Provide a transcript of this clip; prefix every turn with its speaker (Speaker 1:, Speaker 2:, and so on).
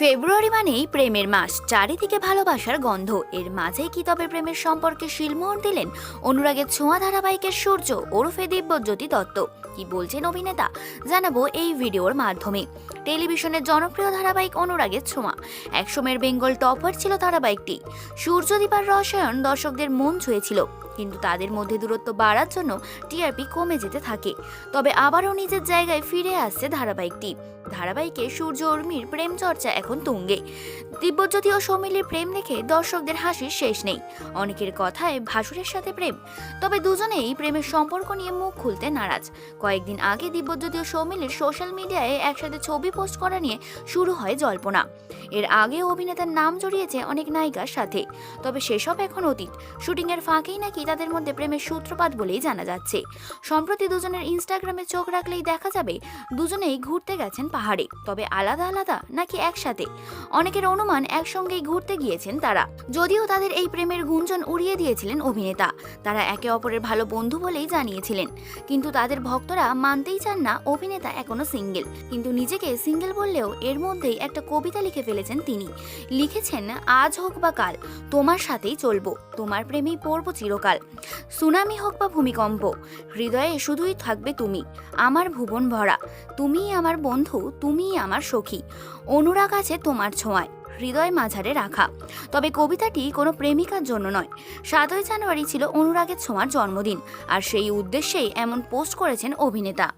Speaker 1: ফেব্রুয়ারি মানেই প্রেমের মাস। চারিদিকে ভালোবাসার গন্ধ। এর মাঝেই কি তবে প্রেমের সম্পর্কে শিলমোহর দিলেন? অনুরাগের ছোঁয়া ধারাবাহিকের সূর্য, ওরফে দিব্যজ্যোতি দত্ত। কি বলছেন অভিনেতা? জানাব এই ভিডিওর মাধ্যমে। টেলিভিশনের জনপ্রিয় ধারাবাহিক অনুরাগের ছোঁয়া। একসময়ের বেঙ্গল টপার ছিল ধারাবাহিকটি। সূর্যদীপার রসায়ন দর্শকদের মন ছুঁয়েছিল। কিন্তু তাদের মধ্যে দূরত্ব বাড়ার জন্য টিআরপি কমে যেতে থাকে। তবে আবারও নিজের জায়গায় ফিরে আসছে ধারাবাহিকটি। ধারাবাহিকে সূর্য, উর্মির প্রেম চর্চা এখন তুঙ্গে। দিব্যজ্যোতি ও সৌমিলির প্রেম দেখে দর্শকদের হাসির শেষ নেই। অনেকের কথায় ভাসুরের সাথে প্রেম। তবে দুজনেই প্রেমের সম্পর্ক নিয়ে মুখ খুলতে নারাজ। কয়েকদিন আগে দিব্যজ্যোতি ও সৌমিলির সোশ্যাল মিডিয়ায় একসাথে ছবি পোস্ট করা নিয়ে শুরু হয় জল্পনা। এর আগে অভিনেতার নাম জড়িয়েছে অনেক নায়িকার সাথে। তবে সেসব এখন অতীত। শুটিংয়ের ফাঁকেই নাকি তাদের মধ্যে প্রেমের সূত্রপাত বলেই জানা যাচ্ছে। সম্প্রতি দুজনের ইনস্টাগ্রামে চোখ রাখলেই দেখা যাবে দুজনেই ঘুরতে গেছেন পাহাড়ে, তবে আলাদা আলাদা নাকি একসাথে? অনেকের অনুমান একসঙ্গেই ঘুরতে গিয়েছেন তারা। যদিও তাদের এই প্রেমের গুঞ্জন উড়িয়ে দিয়েছিলেন অভিনেতা, তারা একে অপরের ভালো বন্ধু বলেই জানিয়েছিলেন। কিন্তু তাদের ভক্তরা মানতেই চান না অভিনেতা এখনও সিঙ্গেল। কিন্তু নিজেকে সিঙ্গেল বললেও এর মধ্যেই একটা কবিতা লিখে ফেলেছেন তিনি। লিখেছেন, আজ হোক বা কাল, তোমার সাথেই চলবো, তোমার প্রেমেই পড়ব চিরকাল সুনামি হোক বা ভূমিকম্প, হৃদয়ে শুধুই থাকবে তুমি, আমার ভুবন ভরা, তুমিই আমার বন্ধু, তুমিই আমার সখী। অনুরাগ আছে তোমার ছোঁয়ায়, হৃদয় মাঝারে রাখা। তবে কবিতাটি কোনো প্রেমিকার জন্য নয়। সাতই জানুয়ারি ছিল অনুরাগের ছোঁয়ার জন্মদিন, আর সেই উদ্দেশ্যেই এমন পোস্ট করেছেন অভিনেতা।